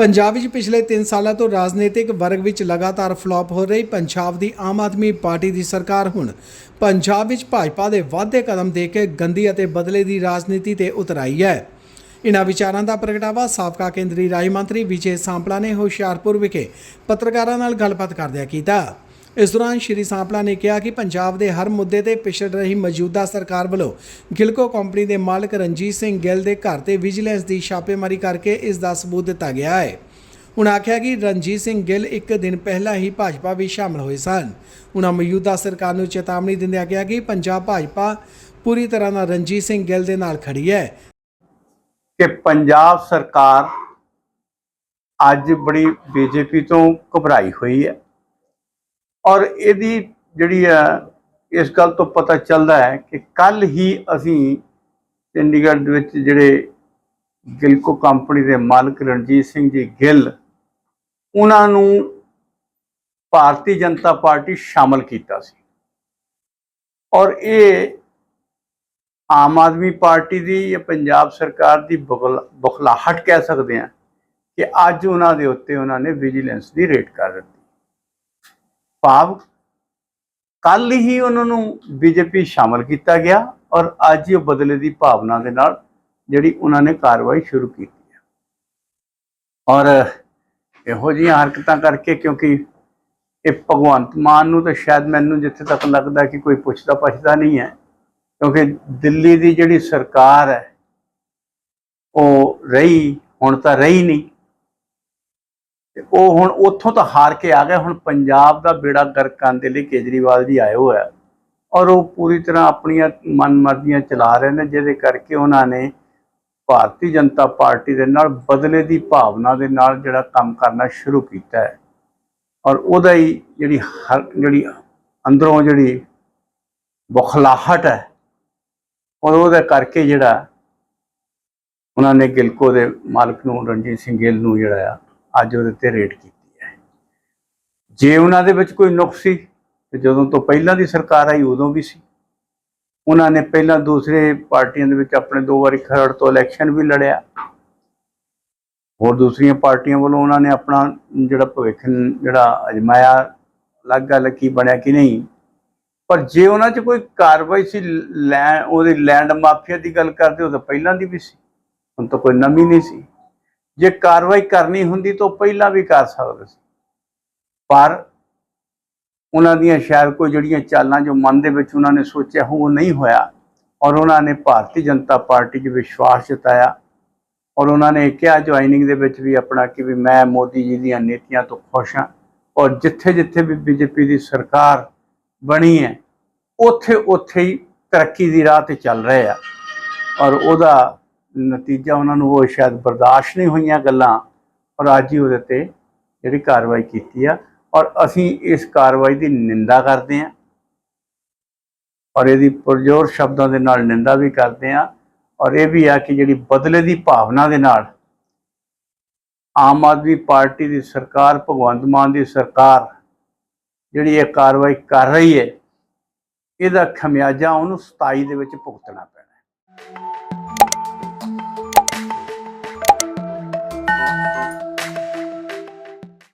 ਪੰਜਾਬ ਵਿੱਚ ਪਿਛਲੇ 3 ਸਾਲਾਂ ਤੋਂ ਰਾਜਨੀਤਿਕ ਵਰਗ ਵਿੱਚ ਲਗਾਤਾਰ ਫਲਾਪ ਹੋ ਰਹੀ ਪੰਜਾਬ ਦੀ ਆਮ ਆਦਮੀ ਪਾਰਟੀ ਦੀ ਸਰਕਾਰ ਹੁਣ। ਪੰਜਾਬ ਵਿੱਚ ਭਾਜਪਾ ਦੇ ਵਾਧੇ ਕਦਮ ਦੇ ਕੇ ਗੰਦੀ ਅਤੇ ਬਦਲੇ ਦੀ ਰਾਜਨੀਤੀ ਤੇ ਉਤਰ ਆਈ ਹੈ। ਇਨ੍ਹਾਂ ਵਿਚਾਰਾਂ ਦਾ ਪ੍ਰਗਟਾਵਾ ਸਾਬਕਾ ਕੇਂਦਰੀ ਰਾਜ ਮੰਤਰੀ ਵਿਜੇ ਸਾਂਪਲਾ ਨੇ ਹੁਸ਼ਿਆਰਪੁਰ ਵਿਖੇ ਪੱਤਰਕਾਰਾਂ ਨਾਲ ਗੱਲਬਾਤ ਕਰਦਿਆਂ ਕੀਤਾ। ਇਸ ਦੌਰਾਨ ਸ਼੍ਰੀ ਸਾਂਪਲਾ ਨੇ ਕਿਹਾ ਕਿ ਪੰਜਾਬ ਦੇ ਹਰ ਮੁੱਦੇ ਤੇ ਪਿਛੜ ਰਹੀ ਮੌਜੂਦਾ ਸਰਕਾਰ ਵੱਲੋਂ ਗਿਲਕੋ ਕੰਪਨੀ ਦੇ ਮਾਲਕ ਰਣਜੀਤ ਸਿੰਘ ਗਿੱਲ ਦੇ ਘਰ ਤੇ ਵਿਜੀਲੈਂਸ ਦੀ ਛਾਪੇਮਾਰੀ ਕਰਕੇ ਇਸ ਦਾ ਸਬੂਤ ਦਿੱਤਾ ਗਿਆ ਹੈ। ਹੁਣ ਆਖਿਆ ਕਿ ਰਣਜੀਤ ਸਿੰਘ ਗਿੱਲ ਇੱਕ ਦਿਨ ਪਹਿਲਾਂ ਹੀ ਭਾਜਪਾ ਵਿੱਚ ਸ਼ਾਮਲ ਹੋਏ ਸਨ। ਉਹਨਾਂ ਮੌਜੂਦਾ ਸਰਕਾਰ ਨੂੰ ਚੇਤਾਵਨੀ ਦਿੰਦਿਆਂ ਕਿਹਾ ਕਿ ਪੰਜਾਬ ਭਾਜਪਾ ਪੂਰੀ ਤਰ੍ਹਾਂ ਨਾਲ ਰਣਜੀਤ ਸਿੰਘ ਗਿੱਲ ਦੇ ਨਾਲ ਖੜੀ ਹੈ। ਕਿ ਪੰਜਾਬ ਸਰਕਾਰ ਅੱਜ ਬੜੀ ਬੀਜੇਪੀ ਤੋਂ ਘਬਰਾਈ ਹੋਈ ਹੈ। ਔਰ ਇਹਦੀ ਜਿਹੜੀ ਆ ਇਸ ਗੱਲ ਤੋਂ ਪਤਾ ਚੱਲਦਾ ਹੈ ਕਿ ਕੱਲ ਹੀ ਅਸੀਂ ਚੰਡੀਗੜ੍ਹ ਦੇ ਵਿੱਚ ਜਿਹੜੇ ਗਿਲਕੋ ਕੰਪਨੀ ਦੇ ਮਾਲਕ ਰਣਜੀਤ ਸਿੰਘ ਜੀ ਗਿੱਲ, ਉਹਨਾਂ ਨੂੰ ਭਾਰਤੀ ਜਨਤਾ ਪਾਰਟੀ ਸ਼ਾਮਲ ਕੀਤਾ ਸੀ। ਔਰ ਇਹ ਆਮ ਆਦਮੀ ਪਾਰਟੀ ਦੀ ਜਾਂ ਪੰਜਾਬ ਸਰਕਾਰ ਦੀ ਬੁਖਲ- ਬੁਖਲਾਹਟ ਕਹਿ ਸਕਦੇ ਹਾਂ ਕਿ ਅੱਜ ਉਹਨਾਂ ਦੇ ਉੱਤੇ ਉਹਨਾਂ ਨੇ ਵਿਜੀਲੈਂਸ ਦੀ ਰੇਟ ਕਰ ਦਿੱਤੀ। ਭਾਵ ਕੱਲ ਹੀ ਉਹਨਾਂ ਨੂੰ ਬੀਜੇਪੀ ਸ਼ਾਮਲ ਕੀਤਾ ਗਿਆ ਔਰ ਅੱਜ ਹੀ ਉਹ ਬਦਲੇ ਦੀ ਭਾਵਨਾ ਦੇ ਨਾਲ ਜਿਹੜੀ ਉਹਨਾਂ ਨੇ ਕਾਰਵਾਈ ਸ਼ੁਰੂ ਕੀਤੀ ਹੈ। ਔਰ ਇਹੋ ਜਿਹੀਆਂ ਹਰਕਤਾਂ ਕਰਕੇ ਕਿਉਂਕਿ ਇਹ ਭਗਵੰਤ ਮਾਨ ਨੂੰ ਤਾਂ ਸ਼ਾਇਦ ਮੈਨੂੰ ਜਿੱਥੇ ਤੱਕ ਲੱਗਦਾ ਕਿ ਕੋਈ ਪੁੱਛਦਾ ਪਛਦਾ ਨਹੀਂ ਹੈ, ਕਿਉਂਕਿ ਦਿੱਲੀ ਦੀ ਜਿਹੜੀ ਸਰਕਾਰ ਹੈ, ਉਹ ਰਹੀ, ਹੁਣ ਤਾਂ ਰਹੀ ਨਹੀਂ। ਤੇ ਉਹ ਹੁਣ ਉੱਥੋਂ ਤਾਂ ਹਾਰ ਕੇ ਆ ਗਏ, ਹੁਣ ਪੰਜਾਬ ਦਾ ਬੇੜਾ ਗਰਕ ਕਰਨ ਦੇ ਲਈ ਕੇਜਰੀਵਾਲ ਜੀ ਆਏ ਹੋਏ ਔਰ ਉਹ ਪੂਰੀ ਤਰ੍ਹਾਂ ਆਪਣੀਆਂ ਮਨਮਰਜ਼ੀਆਂ ਚਲਾ ਰਹੇ ਨੇ, ਜਿਹਦੇ ਕਰਕੇ ਉਹਨਾਂ ਨੇ ਭਾਰਤੀ ਜਨਤਾ ਪਾਰਟੀ ਦੇ ਨਾਲ ਬਦਲੇ ਦੀ ਭਾਵਨਾ ਦੇ ਨਾਲ ਜਿਹੜਾ ਕੰਮ ਕਰਨਾ ਸ਼ੁਰੂ ਕੀਤਾ ਹੈ। ਔਰ ਉਹਦਾ ਹੀ ਜਿਹੜੀ ਹਰ, ਜਿਹੜੀ ਅੰਦਰੋਂ ਜਿਹੜੀ ਬੁਖਲਾਹਟ ਹੈ, ਔਰ ਉਹਦੇ ਕਰਕੇ ਜਿਹੜਾ ਉਹਨਾਂ ਨੇ ਗਿਲਕੋ ਦੇ ਮਾਲਕ ਨੂੰ ਰਣਜੀਤ ਸਿੰਘ ਗਿੱਲ ਨੂੰ ਜਿਹੜਾ ਆ ਅੱਜ ਉਹਦੇ ਤੇ ਰੇਟ ਕੀਤੀ ਹੈ। ਜੇ ਉਹਨਾਂ ਦੇ ਵਿੱਚ ਕੋਈ ਨੁਕਸ ਸੀ, ਤੇ ਜਦੋਂ ਤੋਂ ਪਹਿਲਾਂ ਦੀ ਸਰਕਾਰ ਆਈ ਉਦੋਂ ਵੀ ਸੀ। ਉਹਨਾਂ ਨੇ ਪਹਿਲਾਂ ਦੂਸਰੇ ਪਾਰਟੀਆਂ ਦੇ ਵਿੱਚ ਆਪਣੇ ਦੋ ਵਾਰੀ ਖਰੜ ਤੋਂ ਇਲੈਕਸ਼ਨ ਵੀ ਲੜਿਆ। ਹੋਰ ਦੂਸਰੀਆਂ ਪਾਰਟੀਆਂ ਵੱਲੋਂ ਉਹਨਾਂ ਨੇ ਆਪਣਾ ਜਿਹੜਾ ਭਵਿੱਖ ਜਿਹੜਾ ਅਜਮਾਇਆ ਅਲੱਗ ਗੱਲ ਕੀ ਬਣਿਆ ਕਿ ਨਹੀਂ। ਪਰ ਜੇ ਉਹਨਾਂ 'ਚ ਕੋਈ ਕਾਰਵਾਈ ਸੀ, ਲੈ, ਉਹਦੀ ਲੈਂਡ ਮਾਫੀਆ ਦੀ ਗੱਲ ਕਰਦੇ, ਉਹ ਤਾਂ ਪਹਿਲਾਂ ਦੀ ਵੀ ਸੀ। ਹੁਣ ਤਾਂ ਕੋਈ ਨਵੀਂ ਨਹੀਂ ਸੀ। ਜੇ ਕਾਰਵਾਈ ਕਰਨੀ ਹੁੰਦੀ ਤਾਂ ਉਹ ਪਹਿਲਾਂ ਵੀ ਕਰ ਸਕਦੇ ਸੀ। ਪਰ ਉਹਨਾਂ ਦੀਆਂ ਸ਼ਾਇਦ ਕੋਈ ਜਿਹੜੀਆਂ ਚਾਲਾਂ ਜੋ ਮਨ ਦੇ ਵਿੱਚ ਉਹਨਾਂ ਨੇ ਸੋਚਿਆ ਹੋ ਉਹ ਨਹੀਂ ਹੋਇਆ। ਔਰ ਉਹਨਾਂ ਨੇ ਭਾਰਤੀ ਜਨਤਾ ਪਾਰਟੀ 'ਚ ਵਿਸ਼ਵਾਸ ਜਤਾਇਆ। ਔਰ ਉਹਨਾਂ ਨੇ ਕਿਹਾ ਜੁਆਇਨਿੰਗ ਦੇ ਵਿੱਚ ਵੀ ਆਪਣਾ ਕਿ ਵੀ ਮੈਂ ਮੋਦੀ ਜੀ ਦੀਆਂ ਨੀਤੀਆਂ ਤੋਂ ਖੁਸ਼ ਹਾਂ। ਔਰ ਜਿੱਥੇ ਜਿੱਥੇ ਵੀ ਬੀਜੇਪੀ ਦੀ ਸਰਕਾਰ ਬਣੀ ਹੈ, ਉੱਥੇ ਉੱਥੇ ਹੀ ਤਰੱਕੀ ਦੀ ਰਾਹ ਤੇ ਚੱਲ ਰਹੇ ਆ। ਔਰ ਉਹਦਾ ਨਤੀਜਾ ਉਹਨਾਂ ਨੂੰ ਉਹ ਸ਼ਾਇਦ ਬਰਦਾਸ਼ਤ ਨਹੀਂ ਹੋਈਆਂ ਗੱਲਾਂ ਔਰ ਅੱਜ ਹੀ ਉਹਦੇ ਤੇ ਜਿਹੜੀ ਕਾਰਵਾਈ ਕੀਤੀ ਆ ਔਰ ਅਸੀਂ ਇਸ ਕਾਰਵਾਈ ਦੀ ਨਿੰਦਾ ਕਰਦੇ ਹਾਂ। ਔਰ ਇਹਦੀ ਪੁਰਜੋਰ ਸ਼ਬਦਾਂ ਦੇ ਨਾਲ ਨਿੰਦਾ ਵੀ ਕਰਦੇ ਹਾਂ ਔਰ ਇਹ ਵੀ ਆ ਕਿ ਜਿਹੜੀ ਬਦਲੇ ਦੀ ਭਾਵਨਾ ਦੇ ਨਾਲ ਆਮ ਆਦਮੀ ਪਾਰਟੀ ਦੀ ਸਰਕਾਰ, ਭਗਵੰਤ ਮਾਨ ਦੀ ਸਰਕਾਰ ਜਿਹੜੀ ਇਹ ਕਾਰਵਾਈ ਕਰ ਰਹੀ ਹੈ, ਇਹਦਾ ਖਮਿਆਜਾ ਉਹਨੂੰ 27 ਦੇ ਵਿੱਚ ਭੁਗਤਣਾ ਪੈਣਾ ਹੈ।